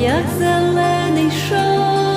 як зелений шов.